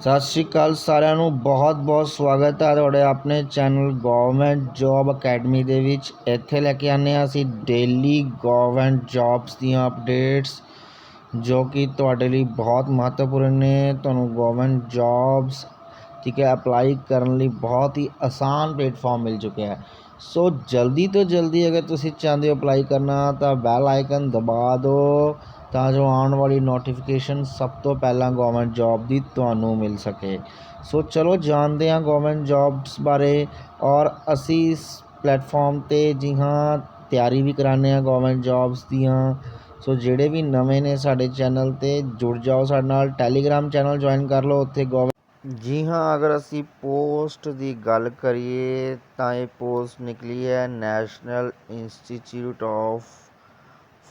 ਸਤਿ ਸ਼੍ਰੀ ਅਕਾਲ ਸਾਰਿਆਂ ਨੂੰ, ਬਹੁਤ ਬਹੁਤ ਸਵਾਗਤ ਹੈ ਤੁਹਾਡੇ ਆਪਣੇ ਚੈਨਲ ਗਵਰਨਮੈਂਟ ਜੌਬ ਅਕੈਡਮੀ ਦੇ ਵਿੱਚ। ਇੱਥੇ ਲੈ ਕੇ ਆਨੇ ਆ ਅਸੀਂ ਡੇਲੀ ਗਵਰਨਮੈਂਟ ਜੌਬਸ ਦੀਆਂ ਅਪਡੇਟਸ ਜੋ ਕਿ ਤੁਹਾਡੇ ਲਈ ਬਹੁਤ ਮਹੱਤਵਪੂਰਨ ਨੇ। ਤੁਹਾਨੂੰ ਗਵਰਨਮੈਂਟ ਜੌਬਸ ਠੀਕ ਹੈ ਅਪਲਾਈ ਕਰਨ ਲਈ ਬਹੁਤ ਹੀ ਆਸਾਨ ਪਲੇਟਫਾਰਮ ਮਿਲ ਚੁੱਕਿਆ ਹੈ। ਸੋ ਜਲਦੀ ਤੋਂ ਜਲਦੀ ਅਗਰ ਤੁਸੀਂ ਚਾਹੁੰਦੇ ਹੋ ਅਪਲਾਈ ਕਰਨਾ, ਤਾਂ ਬੈਲ ਆਈਕਨ ਦਬਾ ਦਿਓ। ਤਾਂ ਜੋ ਆਉਣ ਵਾਲੀ ਨੋਟੀਫਿਕੇਸ਼ਨ ਸਭ ਤੋਂ ਪਹਿਲਾਂ ਗੌਰਮੈਂਟ ਜੋਬ ਦੀ ਤੁਹਾਨੂੰ ਮਿਲ ਸਕੇ। ਸੋ ਚਲੋ ਜਾਣਦੇ ਹਾਂ ਗੌਰਮੈਂਟ ਜੋਬਸ ਬਾਰੇ ਔਰ ਅਸੀਂ ਇਸ ਪਲੇਟਫਾਰਮ ਤੇ ਜੀ ਹਾਂ ਤਿਆਰੀ ਵੀ ਕਰਾਉਂਦੇ ਹਾਂ ਗੌਰਮੈਂਟ ਜੋਬਸ ਦੀਆਂ। ਸੋ ਜਿਹੜੇ ਵੀ ਨਵੇਂ ਨੇ ਸਾਡੇ ਚੈਨਲ ਤੇ ਜੁੜ ਜਾਓ ਸਾਡੇ ਨਾਲ ਟੈਲੀਗ੍ਰਾਮ ਚੈਨਲ ਜੁਆਇਨ ਕਰ ਲਓ, ਉੱਥੇ ਗੌਰ ਜੀ ਹਾਂ, ਅਗਰ ਅਸੀਂ ਪੋਸਟ ਦੀ ਗੱਲ ਕਰੀਏ ਤਾਂ ਇਹ ਪੋਸਟ ਨਿਕਲੀ ਹੈ ਨੈਸ਼ਨਲ ਇੰਸਟੀਚਿਊਟ ਆਫ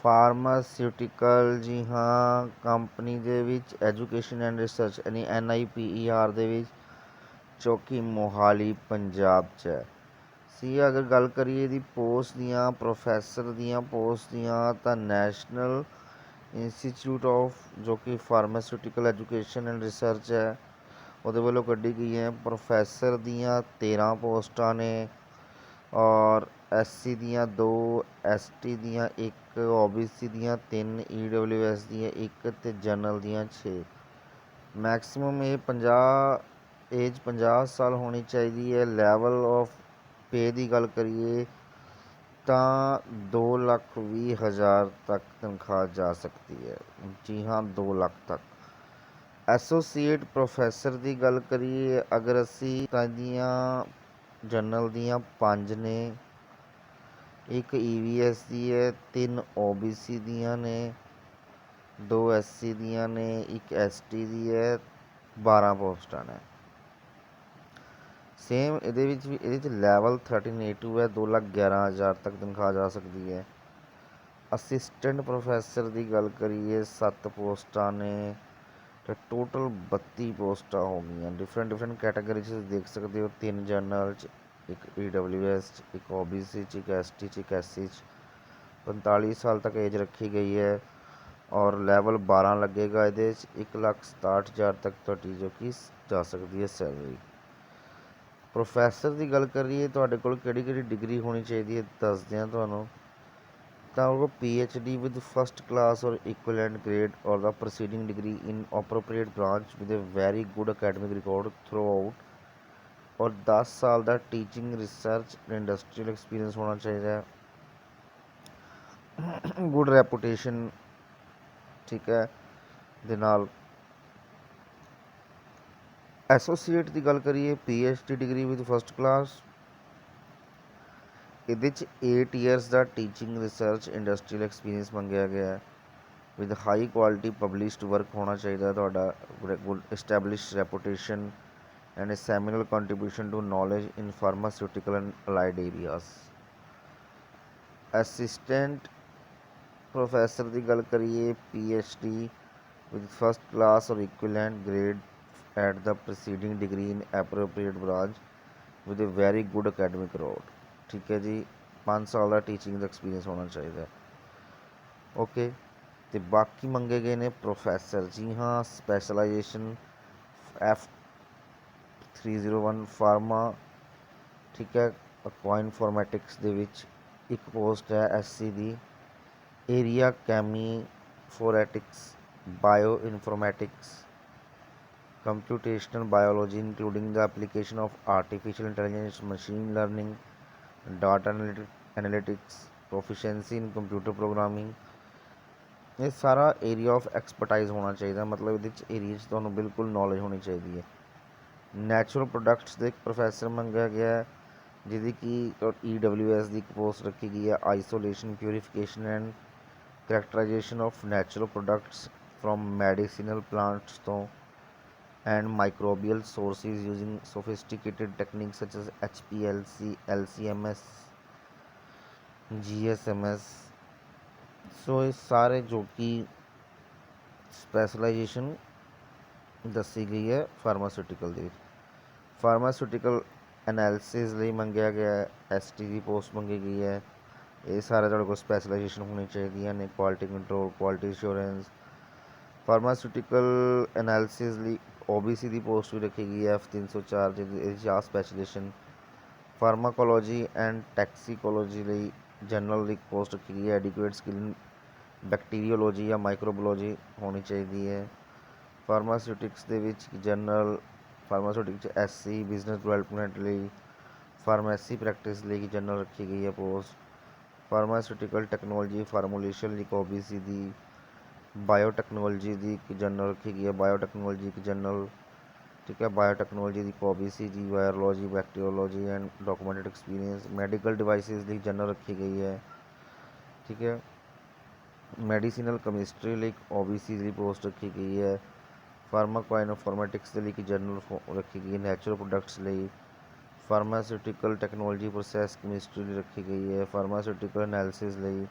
ਫਾਰਮਾਸਿਊਟੀਕਲ ਜੀ ਹਾਂ ਕੰਪਨੀ ਦੇ ਵਿੱਚ ਐਜੂਕੇਸ਼ਨ ਐਂਡ ਰਿਸਰਚ, ਯਾਨੀ ਐਨ ਆਈ ਪੀ ਈ ਆਰ ਦੇ ਵਿੱਚ, ਜੋ ਕਿ ਮੋਹਾਲੀ, ਪੰਜਾਬ 'ਚ ਹੈ। ਸੀ, ਅਗਰ ਗੱਲ ਕਰੀਏ ਇਹਦੀ ਪੋਸਟ ਦੀਆਂ, ਪ੍ਰੋਫੈਸਰ ਦੀਆਂ ਪੋਸਟ ਦੀਆਂ, ਤਾਂ ਨੈਸ਼ਨਲ ਇੰਸਟੀਚਿਊਟ ਆਫ, ਜੋ ਕਿ ਫਾਰਮਾਸਿਊਟੀਕਲ ਐਜੂਕੇਸ਼ਨ ਐਂਡ ਰਿਸਰਚ ਹੈ, ਉਹਦੇ ਵੱਲੋਂ ਕੱਢੀ ਗਈ ਹੈ। ਪ੍ਰੋਫੈਸਰ ਦੀਆਂ 13 ਪੋਸਟਾਂ ਨੇ ਔਰ ਐਸਸੀ ਦੀਆਂ 2 ਐਸਟੀ ਦੀਆਂ 1 ਓਬੀਸੀ ਦੀਆਂ 3 ਈਡਬਲਯੂਐਸ ਦੀਆਂ ਇੱਕ ਅਤੇ ਜਨਰਲ ਦੀਆਂ ਛੇ। ਮੈਕਸੀਮਮ ਇਹ 50 ਏਜ 50 ਸਾਲ ਹੋਣੀ ਚਾਹੀਦੀ ਹੈ। ਲੈਵਲ ਆਫ ਪੇ ਦੀ ਗੱਲ ਕਰੀਏ ਤਾਂ ਦੋ ਲੱਖ ਵੀਹ ਹਜ਼ਾਰ ਤੱਕ ਤਨਖਾਹ ਜਾ ਸਕਦੀ ਹੈ। ਜੀ ਹਾਂ, ਦੋ ਲੱਖ ਤੱਕ। ਐਸੋਸੀਏਟ ਪ੍ਰੋਫੈਸਰ ਦੀ ਗੱਲ ਕਰੀਏ, ਅਗਰ ਅਸੀਂ ਤਾਂ ਇਹਦੀਆਂ ਜਨਰਲ ਦੀਆਂ ਪੰਜ ਨੇ ਇੱਕ ਈਵੀਐਸ ਦੀ ਹੈ, ਤਿੰਨ ਓਬੀਸੀ ਦੀਆਂ ਨੇ, ਦੋ ਐਸਸੀ ਦੀਆਂ ਨੇ, ਇੱਕ ਐਸਟੀ ਦੀ ਹੈ 12 ਪੋਸਟਾਂ ਨੇ। ਸੇਮ ਇਹਦੇ ਵਿੱਚ ਵੀ, ਇਹਦੇ ਵਿੱਚ ਲੈਵਲ 13A2 ਹੈ 2 ਲੱਖ 11 ਹਜ਼ਾਰ ਤੱਕ ਤਨਖਾਹ ਜਾ ਸਕਦੀ ਹੈ। ਅਸਿਸਟੈਂਟ ਪ੍ਰੋਫੈਸਰ ਦੀ ਗੱਲ ਕਰੀਏ 7 ਪੋਸਟਾਂ ਨੇ, ਤੇ ਟੋਟਲ 32 ਪੋਸਟਾਂ ਹੋ ਗਈਆਂ। ਡਿਫਰੈਂਟ ਡਿਫਰੈਂਟ ਕੈਟਾਗਰੀ 'ਚ ਤੁਸੀਂ ਦੇਖ ਸਕਦੇ ਹੋ, ਤਿੰਨ ਜਨਰਲ 'ਚ ਇੱਕ ਈਡਬਲਯੂਐਸ 'ਚ, ਇੱਕ ਓਬੀਸੀ 'ਚ, ਇੱਕ ਐਸਟੀ 'ਚ, ਇੱਕ ਐਸਸੀ 'ਚ। 45 ਸਾਲ ਤੱਕ ਏਜ ਰੱਖੀ ਗਈ ਹੈ ਔਰ ਲੈਵਲ 12 ਲੱਗੇਗਾ। ਇਹਦੇ 'ਚ ਇੱਕ ਲੱਖ ਸਤਾਹਠ ਹਜ਼ਾਰ ਤੱਕ ਤੁਹਾਡੀ ਜੋ ਕਿ ਜਾ ਸਕਦੀ ਹੈ ਸੈਲਰੀ ਪ੍ਰੋਫੈਸਰ ਦੀ ਗੱਲ ਕਰੀਏ, ਤੁਹਾਡੇ ਕੋਲ ਕਿਹੜੀ ਕਿਹੜੀ ਡਿਗਰੀ ਹੋਣੀ ਚਾਹੀਦੀ ਹੈ, ਦੱਸਦੇ ਹਾਂ ਤੁਹਾਨੂੰ। ਤਾਂ ਉਹ P H D with first class or equivalent grade or the preceding degree in appropriate branch with a very good academic record throughout ਔਰ 10 ਸਾਲ ਦਾ ਟੀਚਿੰਗ ਰਿਸਰਚ ਇੰਡਸਟਰੀਅਲ ਐਕਸਪੀਰੀਅੰਸ ਹੋਣਾ ਚਾਹੀਦਾ ਹੈ ਗੁੱਡ ਰੈਪੂਟੇਸ਼ਨ ਠੀਕ ਹੈ ਦੇ ਨਾਲ ਐਸੋਸੀਏਟ ਦੀ ਗੱਲ ਕਰੀਏ P H D degree with first class ਇਹਦੇ 'ਚ 8 ਇਅਰਸ ਦਾ ਟੀਚਿੰਗ ਰਿਸਰਚ ਇੰਡਸਟਰੀਅਲ ਐਕਸਪੀਰੀਅੰਸ ਮੰਗਿਆ ਗਿਆ ਹੈ with high quality published work ਹੋਣਾ ਚਾਹੀਦਾ ਤੁਹਾਡਾ good establish reputation and a seminal contribution to knowledge in pharmaceutical and allied areas assistant professor ਦੀ ਗੱਲ ਕਰੀਏ P H D with first class or equivalent grade at the proceeding degree in appropriate branch with a very good academic record ਠੀਕ ਹੈ ਜੀ 5 ਸਾਲ ਦਾ teaching ਦਾ experience ਹੋਣਾ ਚਾਹੀਦਾ ਹੈ okay ਤੇ ਬਾਕੀ ਮੰਗੇ ਗਏ ਨੇ ਪ੍ਰੋਫੈਸਰ ਜੀ ਹਾਂ ਸਪੈਸ਼ਲਾਈਜੇਸ਼ਨ ਐਫ 301 ਫਾਰਮਾ ਠੀਕ ਹੈ ਅਕਵਾ ਇਨਫੋਰਮੈਟਿਕਸ ਦੇ ਵਿੱਚ ਇੱਕ ਪੋਸਟ ਹੈ SC the area cheminformatics bioinformatics computational biology including the application of artificial intelligence machine learning data analytics proficiency in computer programming ਇਹ ਸਾਰਾ ਏਰੀਆ ਆਫ ਐਕਸਪਰਟਾਈਜ਼ ਹੋਣਾ ਚਾਹੀਦਾ ਮਤਲਬ ਇਹਦੇ ਵਿੱਚ ਏਰੀਆ 'ਚ ਤੁਹਾਨੂੰ ਬਿਲਕੁਲ ਨੌਲੇਜ ਹੋਣੀ ਚਾਹੀਦੀ ਹੈ ਨੈਚੁਰਲ ਪ੍ਰੋਡਕਟਸ ਦੇ ਇੱਕ ਪ੍ਰੋਫੈਸਰ ਮੰਗਿਆ ਗਿਆ ਹੈ ਜਿਹਦੀ ਕਿ ਈ ਡਬਲਿਊ ਐਸ ਦੀ ਇੱਕ ਪੋਸਟ ਰੱਖੀ ਗਈ ਹੈ isolation purification and characterisation of natural products from medicinal plants ਤੋਂ and microbial sources using sophisticated techniques such as HPLC, LCMS, GSMS so ਇਹ ਸਾਰੇ ਜੋ ਕਿ ਸਪੈਸ਼ਲਾਈਜੇਸ਼ਨ ਦੱਸੀ ਗਈ ਹੈ ਫਾਰਮਾਸਿਊਟੀਕਲ ਦੇ ਵਿੱਚ ਫਾਰਮਾਸਿਊਟੀਕਲ ਐਨਾਲਿਸਿਸ ਲਈ ਮੰਗਿਆ ਗਿਆ ਹੈ ਐਸਟੀ ਦੀ ਪੋਸਟ ਮੰਗੀ ਗਈ ਹੈ ਇਹ ਸਾਰੇ ਤੁਹਾਡੇ ਕੋਲ ਸਪੈਸ਼ਲਾਈਜੇਸ਼ਨ ਹੋਣੀ ਚਾਹੀਦੀਆਂ ਨੇ quality control quality assurance pharmaceutical analysis ਲਈ ਓਬੀਸੀ ਦੀ ਪੋਸਟ ਵੀ ਰੱਖੀ ਗਈ ਹੈ ਐਫ 304 ਜਿਹਦੇ ਇਹਦੇ 'ਚ ਆ ਸਪੈਸ਼ਲਾਈਜੇਸ਼ਨ ਫਾਰਮਾਕੋਲੋਜੀ ਐਂਡ ਟੈਕਸੀਕੋਲੋਜੀ ਲਈ ਜਨਰਲ ਦੀ ਪੋਸਟ ਰੱਖੀ ਗਈ ਹੈ ਐਡਿਕੁਏਟ ਸਕਿੱਲ ਬੈਕਟੀਰੀਓਲੋਜੀ ਜਾਂ ਮਾਈਕਰੋਬਾਇਓਲੋਜੀ ਹੋਣੀ ਚਾਹੀਦੀ ਹੈ ਫਾਰਮਾਸਿਊਟਿਕਸ ਦੇ ਵਿੱਚ general pharmaceutics SC business development ਲਈ ਫਾਰਮੇਸੀ ਪ੍ਰੈਕਟਿਸ ਲਈ ਜਨਰਲ ਰੱਖੀ ਗਈ ਹੈ ਪੋਸਟ ਫਾਰਮਾਸਿਊਟੀਕਲ ਟੈਕਨੋਲੋਜੀ ਫਾਰਮੂਲੇਸ਼ਨ ਲਈ ਓਬੀਸੀ ਦੀ ਬਾਇਓਟੈਕਨੋਲੋਜੀ ਦੀ ਇੱਕ ਜਨਰਲ ਰੱਖੀ ਗਈ ਹੈ ਬਾਇਓਟੈਕਨੋਲੋਜੀ ਇੱਕ ਜਨਰਲ ਠੀਕ ਹੈ biotechnology the OBC the virology bacteriology and documented experience medical devices the general ਰੱਖੀ ਗਈ ਹੈ ਠੀਕ ਹੈ ਮੈਡੀਸਿਨਲ ਕੈਮਿਸਟਰੀ ਲਈ ਓਬੀਸੀ ਦੀ ਪੋਸਟ ਰੱਖੀ ਗਈ ਹੈ ਫਾਰਮਾਕੋਇਨੋਫਾਰਮੈਟਿਕਸ ਦੇ ਲਈ ਇੱਕ ਜਨਰਲ ਰੱਖੀ ਗਈ ਹੈ ਨੈਚੁਰਲ ਪ੍ਰੋਡਕਟਸ ਲਈ ਫਾਰਮਾਸਿਊਟੀਕਲ ਟੈਕਨੋਲੋਜੀ ਪ੍ਰੋਸੈਸ ਕੈਮਿਸਟਰੀ ਲਈ ਰੱਖੀ ਗਈ ਹੈ ਫਾਰਮਾਸਿਊਟੀਕਲ ਐਨਾਲਿਸਿਸ ਲਈ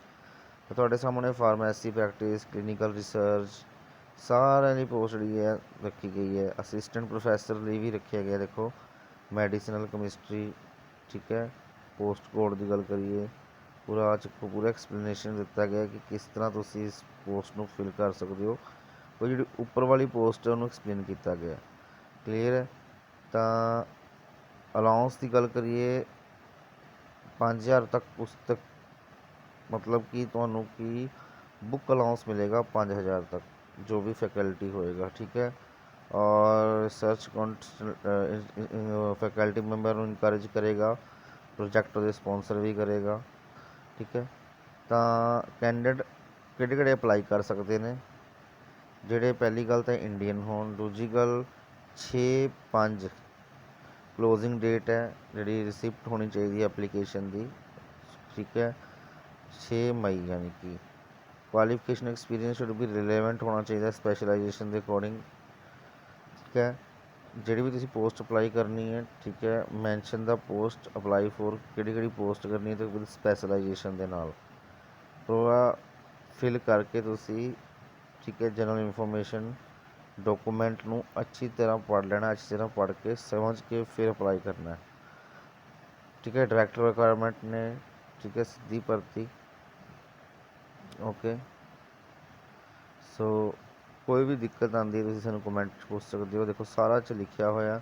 ਤੇ ਤੁਹਾਡੇ ਸਾਹਮਣੇ ਫਾਰਮੇਸੀ ਪ੍ਰੈਕਟਿਸ ਕਲੀਨਿਕਲ ਰਿਸਰਚ ਸਾਰਿਆਂ ਦੀ ਪੋਸਟ ਜਿਹੜੀ ਹੈ ਰੱਖੀ ਗਈ ਹੈ ਅਸਿਸਟੈਂਟ ਪ੍ਰੋਫੈਸਰ ਲਈ ਵੀ ਰੱਖਿਆ ਗਿਆ ਦੇਖੋ ਮੈਡੀਸਿਨਲ ਕੈਮਿਸਟਰੀ ਠੀਕ ਹੈ ਪੋਸਟ ਕੋਡ ਦੀ ਗੱਲ ਕਰੀਏ ਪੂਰਾ ਅੱਜ ਪੂਰਾ ਐਕਸਪਲੇਨੇਸ਼ਨ ਦਿੱਤਾ ਗਿਆ ਕਿ ਕਿਸ ਤਰ੍ਹਾਂ ਤੁਸੀਂ ਇਸ ਪੋਸਟ ਨੂੰ ਫਿਲ ਕਰ ਸਕਦੇ ਹੋ ਉਹ ਜਿਹੜੀ ਉੱਪਰ ਵਾਲੀ ਪੋਸਟ ਹੈ ਉਹਨੂੰ ਐਕਸਪਲੇਨ ਕੀਤਾ ਗਿਆ ਕਲੀਅਰ ਹੈ ਤਾਂ ਅਲਾਉਂਸ ਦੀ ਗੱਲ ਕਰੀਏ 5000 ਤੱਕ ਪੁਸਤਕ ਮਤਲਬ ਕਿ ਤੁਹਾਨੂੰ ਕੀ ਬੁੱਕ ਅਲਾਉਂਸ ਮਿਲੇਗਾ 5000 ਤੱਕ ਜੋ ਵੀ ਫੈਕਲਟੀ ਹੋਏਗਾ ਠੀਕ ਹੈ ਔਰ ਰਿਸਰਚ ਫੈਕਲਟੀ ਮੈਂਬਰ ਨੂੰ ਇਨਕਰੇਜ ਕਰੇਗਾ ਪ੍ਰੋਜੈਕਟ ਉਹਦੇ ਸਪਾਂਸਰ ਵੀ ਕਰੇਗਾ ਠੀਕ ਹੈ ਤਾਂ ਕੈਂਡੀਡੇਟ ਕਿਹੜੇ ਕਿਹੜੇ ਅਪਲਾਈ ਕਰ ਸਕਦੇ ਨੇ ਜਿਹੜੇ ਪਹਿਲੀ ਗੱਲ ਤਾਂ ਇੰਡੀਅਨ ਹੋਣ, ਦੂਜੀ ਗੱਲ 6 5 ਕਲੋਜ਼ਿੰਗ ਡੇਟ ਹੈ, ਜਿਹੜੀ ਰਿਸਿਪਟ ਹੋਣੀ ਚਾਹੀਦੀ ਹੈ ਐਪਲੀਕੇਸ਼ਨ ਦੀ, ਠੀਕ ਹੈ। ਛੇ ਮਈ ਯਾਨੀ ਕਿ qualification experience should be relevant ਹੋਣਾ ਚਾਹੀਦਾ ਸਪੈਸ਼ਲਾਈਜੇਸ਼ਨ ਦੇ ਅਕੋਰਡਿੰਗ ਠੀਕ ਹੈ। ਜਿਹੜੀ ਵੀ ਤੁਸੀਂ ਪੋਸਟ ਅਪਲਾਈ ਕਰਨੀ ਹੈ, ਠੀਕ ਹੈ ਮੈਂਸ਼ਨ ਦਾ ਪੋਸਟ ਅਪਲਾਈ ਫੋਰ ਕਿਹੜੀ ਕਿਹੜੀ ਪੋਸਟ ਕਰਨੀ ਹੈ ਤੇ ਵਿਦ ਸਪੈਸ਼ਲਾਈਜੇਸ਼ਨ ਦੇ ਨਾਲ। ਪੂਰਾ ਫਿਲ ਕਰਕੇ ਤੁਸੀਂ ਠੀਕ ਹੈ ਜਨਰਲ ਇਨਫੋਰਮੇਸ਼ਨ ਡਾਕੂਮੈਂਟ ਨੂੰ ਅੱਛੀ ਤਰ੍ਹਾਂ ਪੜ੍ਹ ਲੈਣਾ, ਅੱਛੀ ਤਰ੍ਹਾਂ ਪੜ੍ਹ ਕੇ, ਸਮਝ ਕੇ ਫਿਰ ਅਪਲਾਈ ਕਰਨਾ ਹੈ। ਠੀਕ ਹੈ ਡਾਇਰੈਕਟਰ ਰਿਕੁਆਇਰਮੈਂਟ ਨੇ, ਠੀਕ ਹੈ, ਸਿੱਧੀ ਭਰਤੀ। ਓਕੇ ਸੋ ਕੋਈ ਵੀ ਦਿੱਕਤ ਆਉਂਦੀ ਹੈ, ਤੁਸੀਂ ਸਾਨੂੰ ਕਮੈਂਟ 'ਚ ਪੁੱਛ ਸਕਦੇ ਹੋ। ਦੇਖੋ, ਸਾਰਾ 'ਚ ਲਿਖਿਆ ਹੋਇਆ।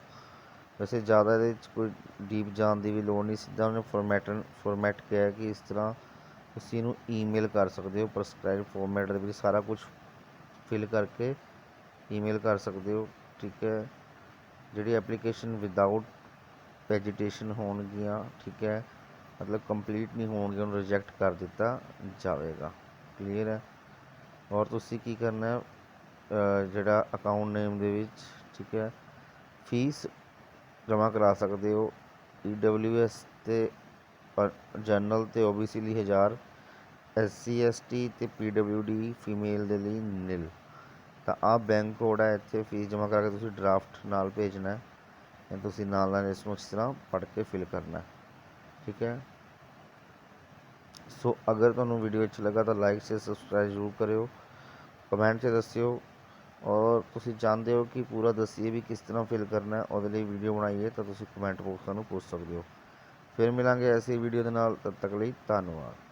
ਵੈਸੇ ਜ਼ਿਆਦਾ ਇਹਦੇ 'ਚ ਕੋਈ ਡੀਪ ਜਾਣ ਦੀ ਵੀ ਲੋੜ ਨਹੀਂ। ਸਿੱਧਾ ਉਹਨੇ ਫੋਰਮੈਟਨ ਫੋਰਮੈਟ ਕਿਹਾ ਕਿ ਇਸ ਤਰ੍ਹਾਂ ਤੁਸੀਂ ਇਹਨੂੰ ਈਮੇਲ ਕਰ ਸਕਦੇ ਹੋ ਪ੍ਰਸਕ੍ਰਾਈਬ ਫੋਰਮੈਟ ਦੇ ਵਿੱਚ ਸਾਰਾ ਕੁਝ ਫਿਲ ਕਰਕੇ ਈਮੇਲ ਕਰ ਸਕਦੇ ਹੋ, ਠੀਕ ਹੈ। ਜਿਹੜੀ ਐਪਲੀਕੇਸ਼ਨ ਵਿਦਆਊਟ ਵੈਜੀਟੇਸ਼ਨ ਹੋਣਗੀਆਂ, ਠੀਕ ਹੈ, ਮਤਲਬ ਕੰਪਲੀਟ ਨਹੀਂ ਹੋਣਗੀਆਂ, ਉਹਨੂੰ ਰਿਜੈਕਟ ਕਰ ਦਿੱਤਾ ਜਾਵੇਗਾ। ਕਲੀਅਰ ਹੈ? ਔਰ ਤੁਸੀਂ ਕੀ ਕਰਨਾ ਹੈ? ਜਿਹੜਾ ਅਕਾਊਂਟ ਨੇਮ ਦੇ ਵਿੱਚ, ਠੀਕ ਹੈ ਫੀਸ ਜਮ੍ਹਾਂ ਕਰਾ ਸਕਦੇ ਹੋ। ਈ ਤੇ ਜਨਰਲ ਤੇ ਓਬੀਸੀ ਲਈ 1000 ਐਸਸੀ ਐਸਟੀ ਤੇ ਪੀਡਬਲਿਊਡੀ ਫੀਮੇਲ ਦੇ ਲਈ ਨਿਲ। ਤਾਂ ਆਹ ਬੈਂਕ ਕੋਡ ਹੈ ਇੱਥੇ ਫੀਸ ਜਮ੍ਹਾਂ ਕਰਕੇ ਤੁਸੀਂ ਡਰਾਫਟ ਨਾਲ ਭੇਜਣਾ ਹੈ। ਤੁਸੀਂ ਨਾਲ ਨਾਲ ਇਸ ਨੂੰ ਇਸ ਤਰ੍ਹਾਂ ਪੜ੍ਹ ਕੇ ਫਿਲ ਕਰਨਾ ਠੀਕ ਹੈ? ਸੋ ਅਗਰ ਤੁਹਾਨੂੰ ਵੀਡੀਓ ਅੱਛੀ ਲੱਗਾ ਤਾਂ ਲਾਈਕ ਸ਼ੇਅਰ ਸਬਸਕ੍ਰਾਈਬ ਜ਼ਰੂਰ ਕਰਿਓ। ਕਮੈਂਟ 'ਚ ਦੱਸਿਓ। ਔਰ ਤੁਸੀਂ ਚਾਹੁੰਦੇ ਹੋ ਕਿ ਪੂਰਾ ਦੱਸੀਏ ਵੀ ਕਿਸ ਤਰ੍ਹਾਂ ਫਿਲ ਕਰਨਾ ਹੈ, ਉਹਦੇ ਲਈ ਵੀਡੀਓ ਬਣਾਈਏ, ਤਾਂ ਤੁਸੀਂ ਕਮੈਂਟ ਬਾਕਸ ਨੂੰ ਪੁੱਛ ਸਕਦੇ ਹੋ। ਫਿਰ ਮਿਲਾਂਗੇ ਐਸੀ ਵੀਡੀਓ ਦੇ ਨਾਲ, ਤਦ ਤੱਕ ਲਈ ਧੰਨਵਾਦ।